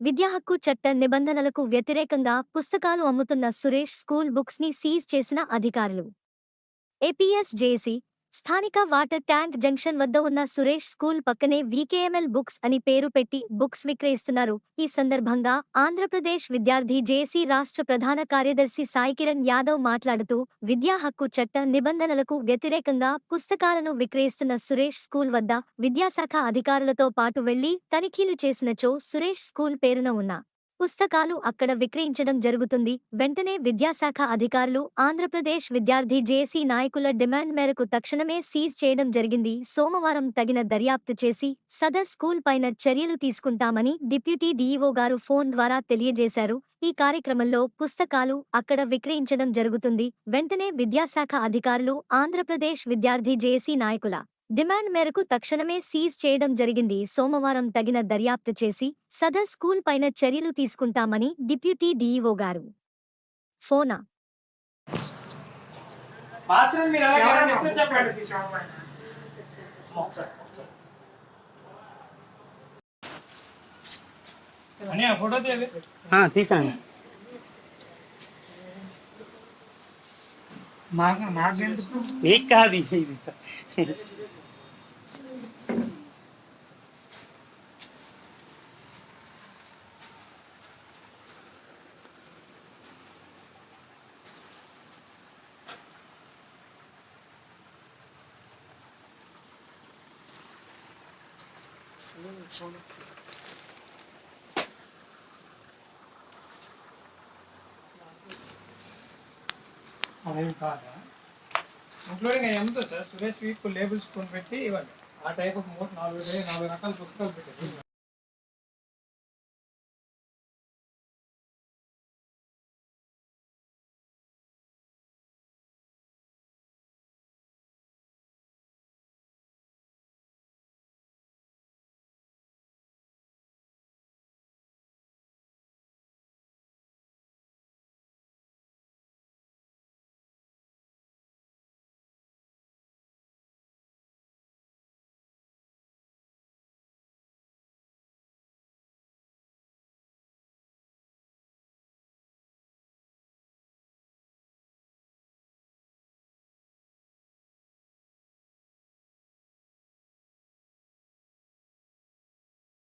విద్యా హక్కు చట్ట నిబంధనలకు వ్యతిరేకంగా పుస్తకాలు అమ్ముతున్న సురేష్ స్కూల్ బుక్స్ని సీజ్ చేసిన అధికారులు. ఏపీఎస్ జేసీ స్థానిక వాటర్ ట్యాంక్ జంక్షన్ వద్ద ఉన్న సురేష్ స్కూల్ పక్కనే వీకేఎంఎల్ బుక్స్ అని పేరు పెట్టి బుక్స్ విక్రయిస్తున్నారు. ఈ సందర్భంగా ఆంధ్రప్రదేశ్ విద్యార్థి జేసీ రాష్ట్ర ప్రధాన కార్యదర్శి సాయికిరణ్ యాదవ్ మాట్లాడుతూ విద్యా హక్కు చట్ట నిబంధనలకు వ్యతిరేకంగా పుస్తకాలను విక్రయిస్తున్న సురేష్ స్కూల్ వద్ద విద్యాశాఖ అధికారులతో పాటు వెళ్ళి తనిఖీలు చేసినచో సురేష్ స్కూల్ పేరున ఉన్న పుస్తకాలు అక్కడ విక్రయించడం జరుగుతుంది. వెంటనే విద్యాశాఖ అధికారులు ఆంధ్రప్రదేశ్ విద్యార్థి జేసీ నాయకుల డిమాండ్ మేరకు తక్షణమే సీజ్ చేయడం జరిగింది. సోమవారం తగిన దర్యాప్తు చేసి సదర్ స్కూల్ పైన చర్యలు తీసుకుంటామని డిప్యూటీ డీఈఓ గారు ఫోన్ ద్వారా తెలియజేశారు. ఈ కార్యక్రమంలో పుస్తకాలు అక్కడ విక్రయించడం జరుగుతుంది. వెంటనే విద్యాశాఖ అధికారులు ఆంధ్రప్రదేశ్ విద్యార్థి జేసీ నాయకుల డిమాండ్ మేరకు తక్షణమే సీజ్ చేయడం జరిగింది. సోమవారం తగిన దర్యాప్తు చేసి సదర్ స్కూల్ పైన చర్యలు తీసుకుంటామని డిప్యూటీ డీఈఓ గారు. ఫోనా? మార్చని एक कहा दी Thank you. అదేం కాదా? ఇంక్లూడింగ్ ఎంతో సార్ సురేష్ వీక్ లేబుల్స్ కొని పెట్టి ఇవ్వండి. ఆ టైప్ ఒక మూడు నాలుగు నాలుగు రకాల పుస్తకాలు పెట్టారు.